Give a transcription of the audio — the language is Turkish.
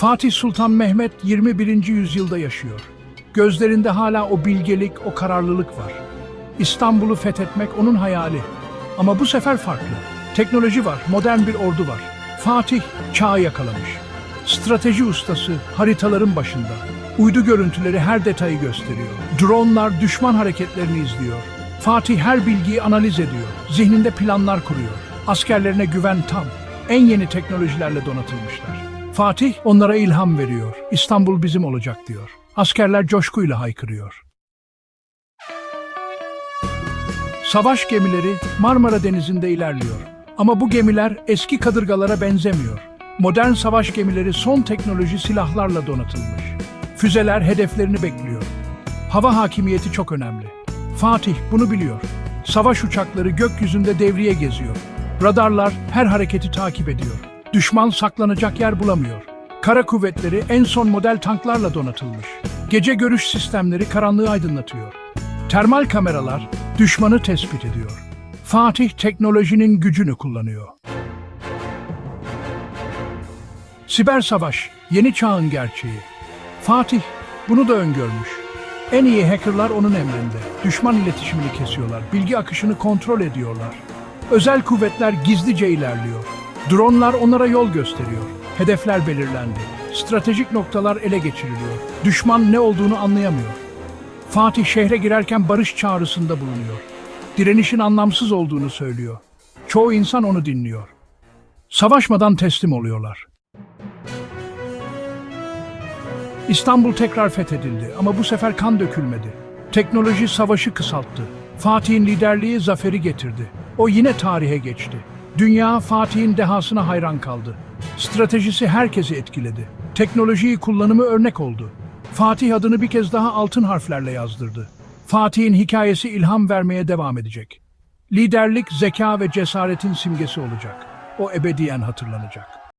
Fatih Sultan Mehmet 21. yüzyılda yaşıyor. Gözlerinde hala o bilgelik, o kararlılık var. İstanbul'u fethetmek onun hayali. Ama bu sefer farklı. Teknoloji var, modern bir ordu var. Fatih çağı yakalamış. Strateji ustası haritaların başında. Uydu görüntüleri her detayı gösteriyor. Dronlar düşman hareketlerini izliyor. Fatih her bilgiyi analiz ediyor. Zihninde planlar kuruyor. Askerlerine güven tam. En yeni teknolojilerle donatılmışlar. Fatih onlara ilham veriyor. İstanbul bizim olacak diyor. Askerler coşkuyla haykırıyor. Savaş gemileri Marmara Denizi'nde ilerliyor. Ama bu gemiler eski kadırgalara benzemiyor. Modern savaş gemileri son teknoloji silahlarla donatılmış. Füzeler hedeflerini bekliyor. Hava hakimiyeti çok önemli. Fatih bunu biliyor. Savaş uçakları gökyüzünde devriye geziyor. Radarlar her hareketi takip ediyor. Düşman saklanacak yer bulamıyor. Kara kuvvetleri en son model tanklarla donatılmış. Gece görüş sistemleri karanlığı aydınlatıyor. Termal kameralar düşmanı tespit ediyor. Fatih teknolojinin gücünü kullanıyor. Siber savaş, yeni çağın gerçeği. Fatih bunu da öngörmüş. En iyi hackerlar onun emrinde. Düşman iletişimini kesiyorlar, bilgi akışını kontrol ediyorlar. Özel kuvvetler gizlice ilerliyor. Dronlar onlara yol gösteriyor. Hedefler belirlendi. Stratejik noktalar ele geçiriliyor. Düşman ne olduğunu anlayamıyor. Fatih şehre girerken barış çağrısında bulunuyor. Direnişin anlamsız olduğunu söylüyor. Çoğu insan onu dinliyor. Savaşmadan teslim oluyorlar. İstanbul tekrar fethedildi ama bu sefer kan dökülmedi. Teknoloji savaşı kısalttı. Fatih'in liderliği zaferi getirdi. O yine tarihe geçti. Dünya Fatih'in dehasına hayran kaldı. Stratejisi herkesi etkiledi. Teknolojiyi kullanımı örnek oldu. Fatih adını bir kez daha altın harflerle yazdırdı. Fatih'in hikayesi ilham vermeye devam edecek. Liderlik, zeka ve cesaretin simgesi olacak. O ebediyen hatırlanacak.